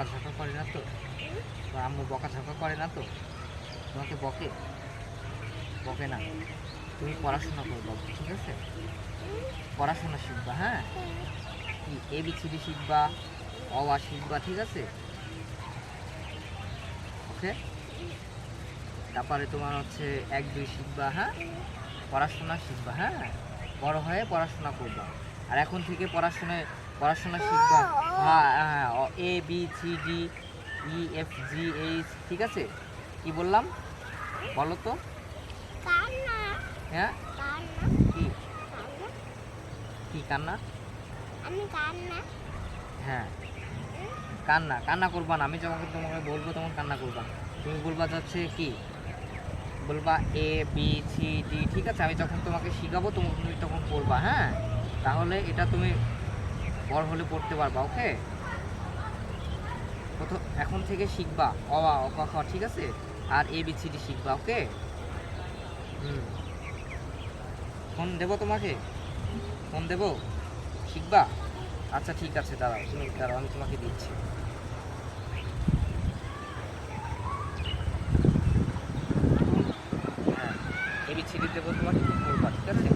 বকাঝকা করে না তো? তোমার আম্মু বকাঝকা করে না তো? তোমাকে বকে? বকে না। তুমি পড়াশোনা করবা ঠিক আছে? পড়াশোনা শিখবা হ্যাঁ? কি এ বি সি ডি শিখবা অ আ শিখবা, ঠিক আছে? ওকে? তারপরে তোমার হচ্ছে এক, দুই শিখবা হ্যাঁ? পড়াশোনা শিখবা হ্যাঁ? বড় হয়ে পড়াশোনা করবা। আর এখন থেকে পড়াশোনায় পড়াশোনা শিখবা। হ্যাঁ হ্যাঁ A B C D E F G H ঠিক আছে? কি বললাম? বলো তো। হ্যাঁ? কি? কি কান্না? আমি হ্যাঁ। কান্না কান্না করবা না। আমি যখন তোমাকে বলব তখন কান্না করবা। তুমি বলবা যাচ্ছে কি? বলবা এ বি সি ডি ঠিক আছে? আমি যখন তোমাকে শিখাবো তুমি তখন করবা হ্যাঁ? তাহলে এটা তুমি বড় হলে পড়তে পারবা ওকে? এখন থেকে শিখবা। অ আ, অ খ ঠিক আছে? আর এ বি সি ডি শিখবা ওকে? ফোন দেবো তোমাকে? ফোন দেবো? শিখবা? আচ্ছা ঠিক আছে দাঁড়াও তুমি দাঁড়াও আমি তোমাকে দিচ্ছি। হ্যাঁ এবি ছিড়ি দেবো তোমাকে ঠিক আছে?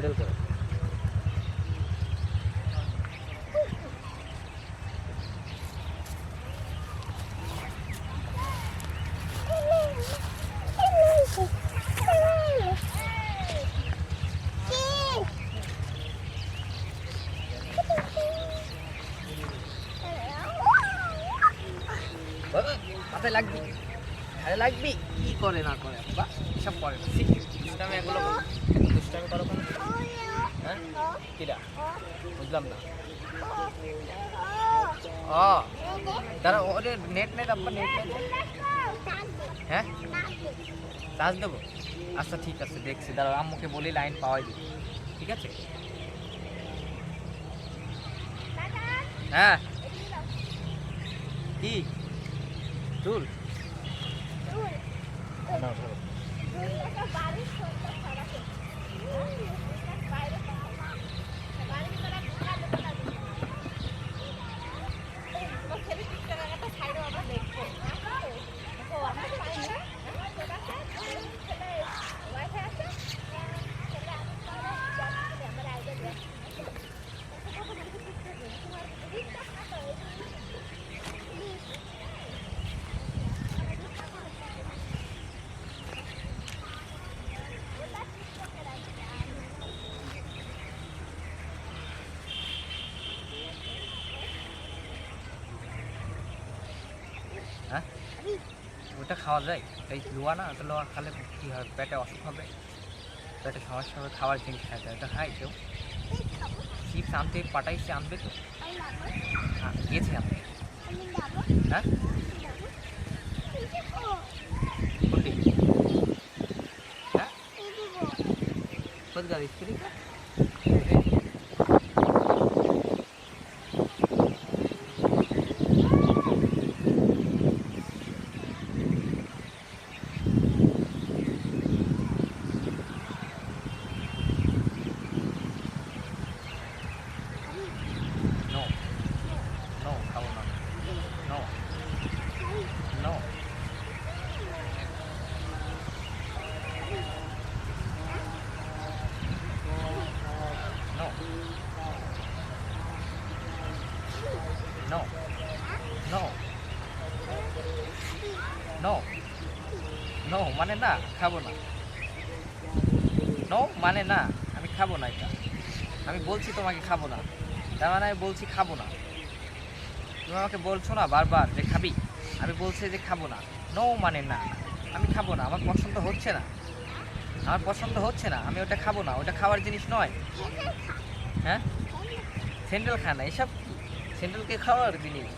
হ্যান্ডেল করো। মাথায় লাগবি। কি করে না করে? বা এসব করে না। দুষ্টামি এগুলো। দুষ্টামি করো কেন। কিরা বুঝলাম না। ও। দাঁড়া ওরে নেট নেট আপনার নেট নেট হ্যাঁ? চার্জ দেবো। আচ্ছা ঠিক আছে দেখছি। দাঁড়া আম্মুকে বলি লাইন পাওয়াই দিই। ঠিক আছে? হ্যাঁ। কি? চুল? ওটা খাওয়া যায়? এই লোয়া না ওটা লোয়া খালে কী হয়? পেটে অসুখ হবে? পেটে সমস্যা হবে, খাবার জিনিস খাইতে হয় ওটা খাই কেউ? চিপস আনতে পাঠাইছে, আনবে তো? হ্যাঁ গিয়েছে আপনি হ্যাঁ? হ্যাঁ? Poți găsi strică? No. No, খাব না। No. No. No. No. No. No মানে না খাব না নো মানে না আমি খাব না এটা আমি বলছি তোমাকে খাব না তার মানে আমি বলছি খাব না তুমি আমাকে বলছো না বারবার যে খাবি? আমি বলছি যে খাব না। নো মানে না। আমি খাব না। আমার পছন্দ হচ্ছে না। আমার পছন্দ হচ্ছে না। আমি ওটা খাব না। ওটা খাওয়ার জিনিস নয়। হ্যাঁ? স্যান্ডেল খা খানা এসব স্যান্ডেলকে খাওয়ার জিনিস?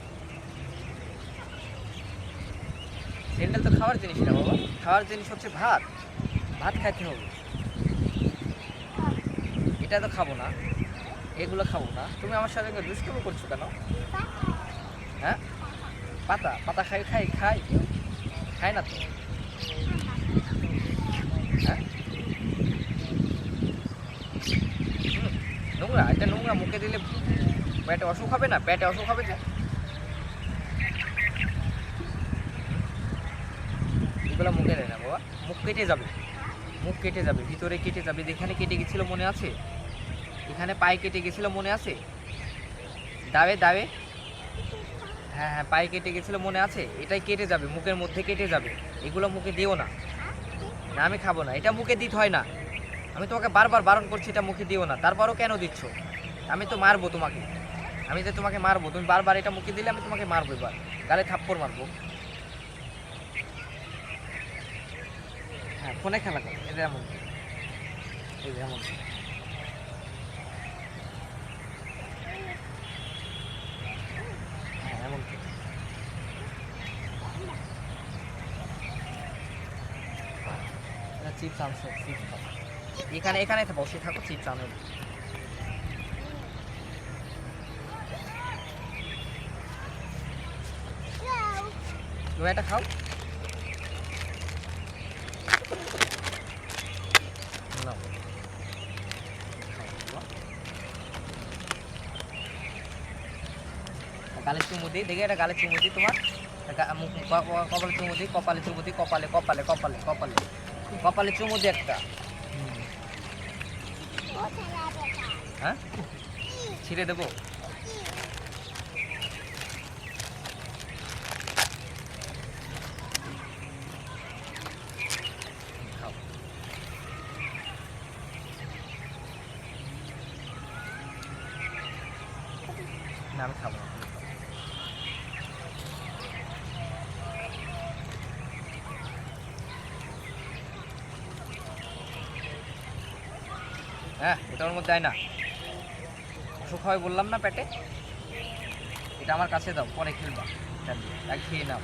স্যান্ডেল তো খাওয়ার জিনিস না বাবা। খাওয়ার জিনিস হচ্ছে ভাত। ভাত খাইতে হবে। এটা তো খাব না। এগুলো খাব না। তুমি আমার সাথে দুষ্টুমি করছ কেন? হ্যাঁ? পাতা পাতা খাই খাই খাই। খায় না তো? হ্যাঁ? নোংরা, এটা নোংরা মুখে দিলে পেটে অসুখ হবে না? পেটে অসুখ হবে যে? এগুলো মুখে দেয় না বাবা। মুখ কেটে যাবে। মুখ কেটে যাবে, ভিতরে কেটে যাবে। যেখানে কেটে গেছিল মনে আছে? এখানে পায়ে কেটে গেছিল মনে আছে? দাবে দাবে হ্যাঁ হ্যাঁ পায়ে কেটে গেছিল মনে আছে? এটাই কেটে যাবে, মুখের মধ্যে কেটে যাবে। এগুলো মুখে দিও না। না, আমি খাব না। এটা মুখে দিতে হয় না। আমি তোমাকে বারবার বারণ করছি, এটা মুখে দিও না। তারপরও কেন দিচ্ছ? আমি তো মারবো তোমাকে। আমি যে তোমাকে মারবো, তুমি বারবার এটা মুখে দিলে আমি তোমাকে মারবো এবার। গালে থাপ্পড় মারবো। হ্যাঁ ফোনে খেলা করো। এটা এমন। যে এমন হ্যাঁ এমন করো। চিপস আনছো চিপস খাও এখানে এখানে বসে থাকো চিপস আনো এটা খাও। গালে চুমু দিই, দেখে এটা গালে চুমু দিই তোমার? কপালে চুমু দিই, কপালে চুমু কপালে কপালে কপালে কপালে। কপালে চুমু দিই একটা। হ্যাঁ? ছিঁড়ে দেবো। আমি খাব হ্যাঁ এটা ওর মধ্যে না। অসুখ হয় বললাম না পেটে? এটা আমার কাছে দাও, পরে খেলবা। এটা খেয়ে নাও।